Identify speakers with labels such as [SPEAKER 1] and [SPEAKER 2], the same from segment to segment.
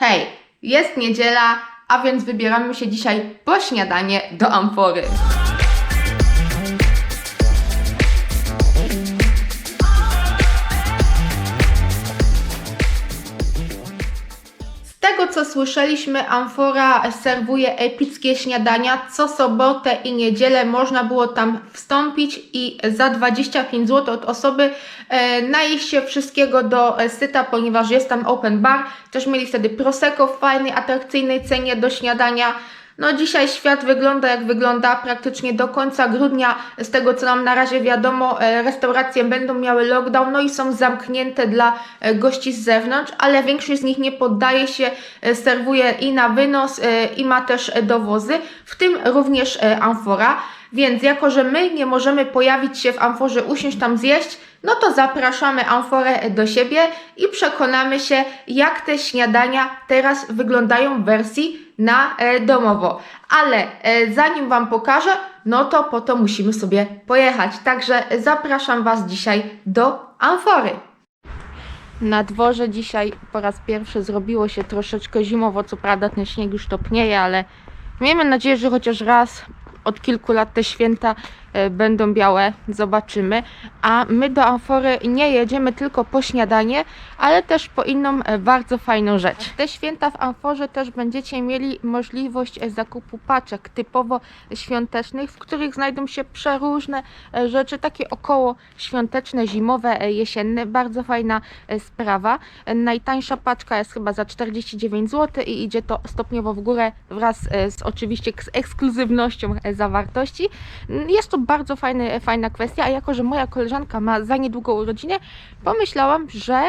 [SPEAKER 1] Hej, jest niedziela, a więc wybieramy się dzisiaj po śniadanie do Amfory. Co słyszeliśmy, Amfora serwuje epickie śniadania. Co sobotę i niedzielę można było tam wstąpić i za 25 zł od osoby e, najeść się wszystkiego do e, syta, ponieważ jest tam open bar. Też mieli wtedy prosecco w fajnej, atrakcyjnej cenie do śniadania. No dzisiaj świat wygląda jak wygląda, praktycznie do końca grudnia, z tego co nam na razie wiadomo, e, restauracje będą miały lockdown, no i są zamknięte dla e, gości z zewnątrz, ale większość z nich nie poddaje się, e, serwuje i na wynos, i ma też dowozy, w tym również amfora. Więc jako, że my nie możemy pojawić się w amforze, usiąść tam zjeść, no to zapraszamy amforę do siebie i przekonamy się, jak te śniadania teraz wyglądają w wersji na e, domowo. Ale e, zanim Wam pokażę, no to po to musimy sobie pojechać. Także zapraszam Was dzisiaj do amfory. Na dworze dzisiaj po raz pierwszy zrobiło się troszeczkę zimowo, co prawda ten śnieg już topnieje, ale miejmy nadzieję, że chociaż raz od kilku lat te święta będą białe, zobaczymy. A my do Amfory nie jedziemy tylko po śniadanie, ale też po inną e, bardzo fajną rzecz. Te święta w Amforze też będziecie mieli możliwość e, zakupu paczek typowo świątecznych, w których znajdą się przeróżne e, rzeczy, takie około świąteczne, zimowe, e, jesienne. Bardzo fajna e, sprawa. E, Najtańsza paczka jest chyba za 49 zł i idzie to stopniowo w górę wraz e, z oczywiście z ekskluzywnością e, zawartości. Jest to bardzo fajny, fajna kwestia, a jako, że moja koleżanka ma za niedługo urodziny, pomyślałam, że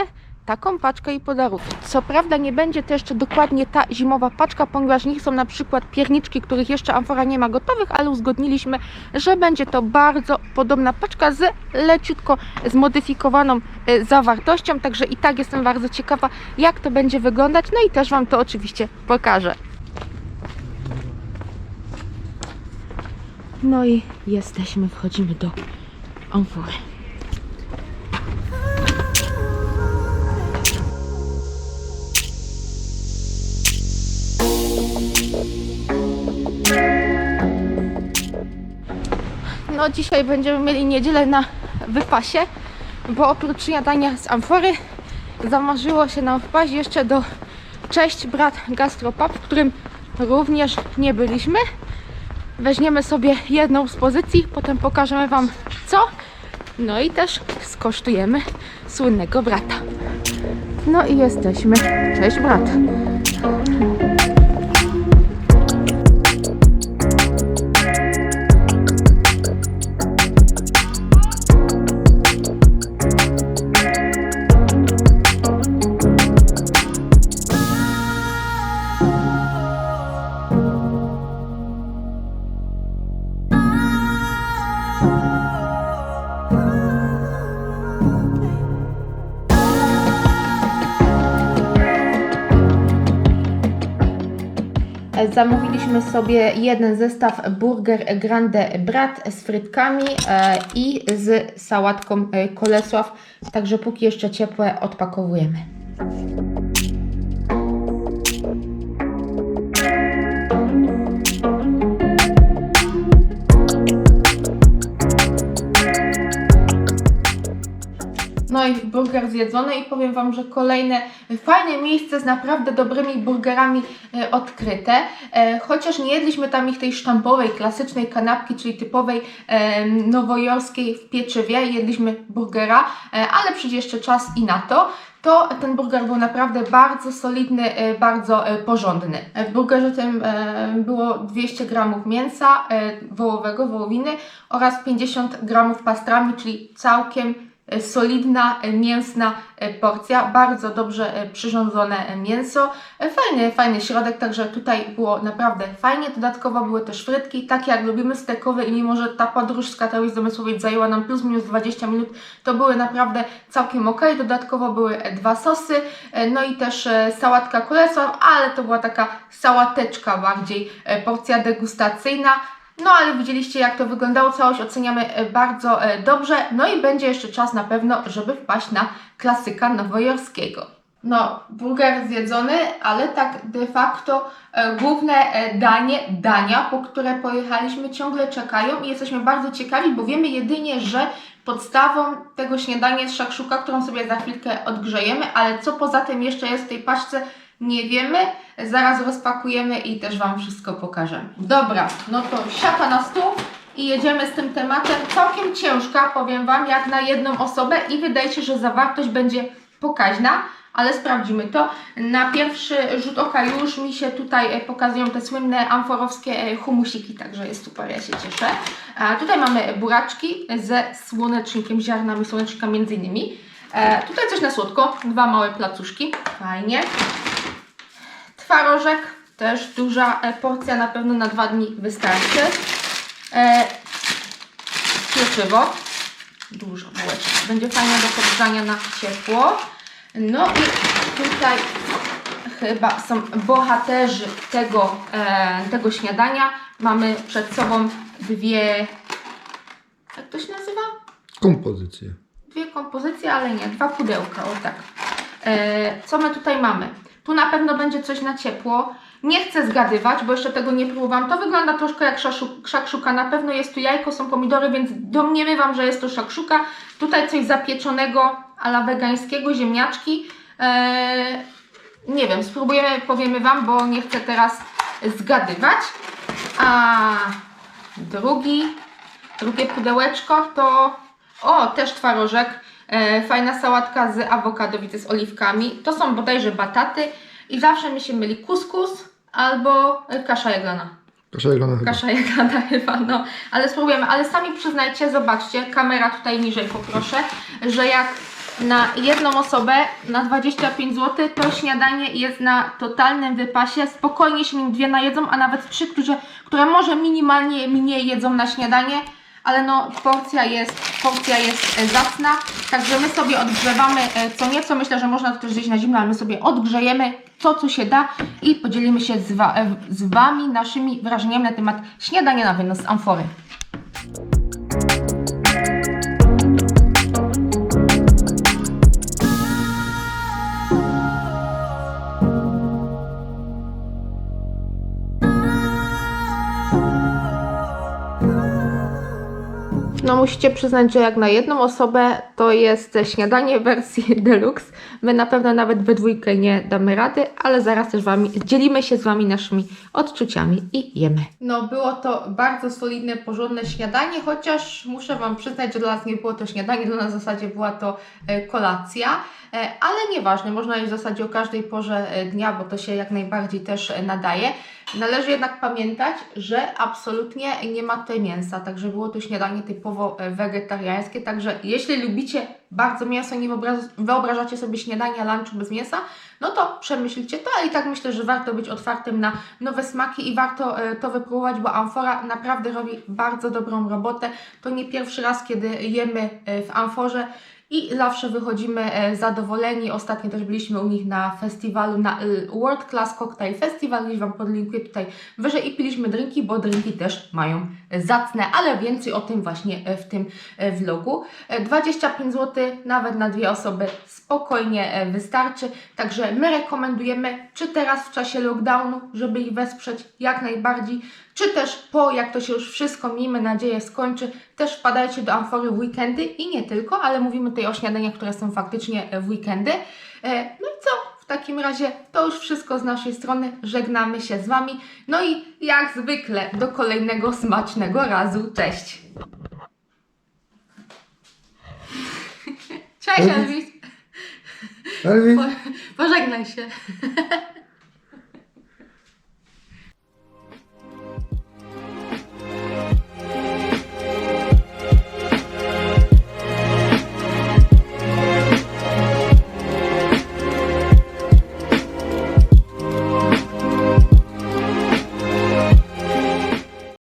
[SPEAKER 1] taką paczkę i podarunki. Co prawda nie będzie to jeszcze dokładnie ta zimowa paczka, ponieważ nie są na przykład pierniczki, których jeszcze Amfora nie ma gotowych, ale uzgodniliśmy, że będzie to bardzo podobna paczka z leciutko zmodyfikowaną e, zawartością, także i tak jestem bardzo ciekawa, jak to będzie wyglądać, no i też Wam to oczywiście pokażę. No i jesteśmy, wchodzimy do Amfory. No dzisiaj będziemy mieli niedzielę na wypasie, bo oprócz śniadania z amfory zamarzyło się nam wpaść jeszcze do Cześć Brat Gastropub, w którym również nie byliśmy. Weźmiemy sobie jedną z pozycji, potem pokażemy Wam co. No i też skosztujemy słynnego brata. No i jesteśmy. Cześć brat. Zamówiliśmy sobie jeden zestaw Burger Grande Brat z frytkami e, i z sałatką e, Kolesław. Także póki jeszcze ciepłe odpakowujemy. No i burger zjedzony i powiem Wam, że kolejne fajne miejsce z naprawdę dobrymi burgerami e, odkryte. E, chociaż nie jedliśmy tam ich tej sztampowej, klasycznej kanapki, czyli typowej e, nowojorskiej w pieczywie, jedliśmy burgera, ale przyjdzie jeszcze czas i na to. To ten burger był naprawdę bardzo solidny, bardzo porządny. W burgerze tym było 200 gramów mięsa wołowego, wołowiny oraz 50 gramów pastrami, czyli całkiem solidna, e, mięsna e, porcja, bardzo dobrze e, przyrządzone e, mięso, E, fajny, fajny środek, także tutaj było naprawdę fajnie, dodatkowo były też frytki, takie jak lubimy stekowe i mimo, że ta podróż z Katowic do Mysłowic zajęła nam plus minus 20 minut, to były naprawdę całkiem ok, dodatkowo były e, dwa sosy, e, no i też e, sałatka Kolesław, ale to była taka sałateczka bardziej, e, porcja degustacyjna, no ale widzieliście jak to wyglądało, całość oceniamy e, bardzo e, dobrze, no i będzie jeszcze czas na pewno, żeby wpaść na klasyka nowojorskiego. No, burger zjedzony, ale tak de facto e, główne danie, dania, po które pojechaliśmy, ciągle czekają i jesteśmy bardzo ciekawi, bo wiemy jedynie, że podstawą tego śniadania jest szakszuka, którą sobie za chwilkę odgrzejemy, ale co poza tym jeszcze jest w tej paczce, nie wiemy. Zaraz rozpakujemy i też Wam wszystko pokażemy. Dobra, no to siapa na stół i jedziemy z tym tematem. Całkiem ciężka, powiem Wam, jak na jedną osobę i wydaje się, że zawartość będzie pokaźna, ale sprawdzimy to. Na pierwszy rzut oka już mi się tutaj e, pokazują te słynne amforowskie e, humusiki, także jest super, ja się cieszę. A tutaj mamy buraczki ze słonecznikiem, ziarnami słonecznika między innymi. E, tutaj coś na słodko, dwa małe placuszki, fajnie. Twarożek, też duża e, porcja, na pewno na dwa dni wystarczy. E, pieczywo, dużo bułeczek, będzie fajne do podgrzania na ciepło. No i tutaj chyba są bohaterzy tego, e, tego śniadania. Mamy przed sobą dwie, jak to się nazywa?
[SPEAKER 2] Kompozycję.
[SPEAKER 1] Dwie kompozycje, ale nie, dwa pudełka, o tak. E, co my tutaj mamy? Tu na pewno będzie coś na ciepło. Nie chcę zgadywać, bo jeszcze tego nie próbowałam. To wygląda troszkę jak szakszuka. Na pewno jest tu jajko, są pomidory, więc domniemywam, że jest to szakszuka. Tutaj coś zapieczonego, ala wegańskiego, ziemniaczki. E, nie wiem, spróbujemy, powiemy Wam, bo nie chcę teraz zgadywać. A drugi, drugie pudełeczko to o, też twarożek. E, fajna sałatka z awokado, widzę, z oliwkami. To są bodajże bataty i zawsze mi się myli kuskus albo kasza jagana.
[SPEAKER 2] Kasza jaglana chyba.
[SPEAKER 1] Kasza jagana chyba, no. Ale spróbujemy. Ale sami przyznajcie, zobaczcie, kamera tutaj niżej poproszę, że jak na jedną osobę na 25 zł to śniadanie jest na totalnym wypasie. Spokojnie się nim dwie najedzą, a nawet trzy, którzy, które może minimalnie mniej jedzą na śniadanie. Ale no, porcja jest, porcja jest e, zacna, także my sobie odgrzewamy e, co nieco. Myślę, że można to też zjeść na zimno, ale my sobie odgrzejemy to, co się da i podzielimy się z, wa- e, z Wami naszymi wrażeniami na temat śniadania na wynos z amfory. No musicie przyznać, że jak na jedną osobę to jest śniadanie w wersji deluxe. My na pewno nawet we dwójkę nie damy rady, ale zaraz też wami, dzielimy się z Wami naszymi odczuciami i jemy. No było to bardzo solidne, porządne śniadanie, chociaż muszę Wam przyznać, że dla nas nie było to śniadanie, dla nas w zasadzie była to e, kolacja. E, Ale nieważne, można jeść w zasadzie o każdej porze e, dnia, bo to się jak najbardziej też nadaje. Należy jednak pamiętać, że absolutnie nie ma tutaj mięsa, także było to śniadanie typowo e, wegetariańskie, także jeśli lubicie bardzo mięso, nie wyobrażacie sobie śniadania, lunchu bez mięsa, no to przemyślcie to, ale i tak myślę, że warto być otwartym na nowe smaki i warto e, to wypróbować, bo Amfora naprawdę robi bardzo dobrą robotę. To nie pierwszy raz, kiedy jemy e, w Amforze i zawsze wychodzimy e, zadowoleni. Ostatnio też byliśmy u nich na festiwalu, na y, World Class Cocktail Festival, gdzieś Wam podlinkuję tutaj wyżej i piliśmy drinki, bo drinki też mają e, zacne, ale więcej o tym właśnie e, w tym e, vlogu. E, 25 zł nawet na dwie osoby spokojnie e, wystarczy, także my rekomendujemy, czy teraz w czasie lockdownu, żeby ich wesprzeć jak najbardziej, czy też po, jak to się już wszystko, miejmy nadzieję, skończy, też wpadajcie do Amfory w weekendy i nie tylko, ale mówimy tutaj o śniadaniach, które są faktycznie w weekendy. E, No i co? W takim razie to już wszystko z naszej strony. Żegnamy się z Wami. No i jak zwykle do kolejnego smacznego razu. Cześć! Cześć. Elvis!
[SPEAKER 2] Elvis?
[SPEAKER 1] Po, pożegnaj się.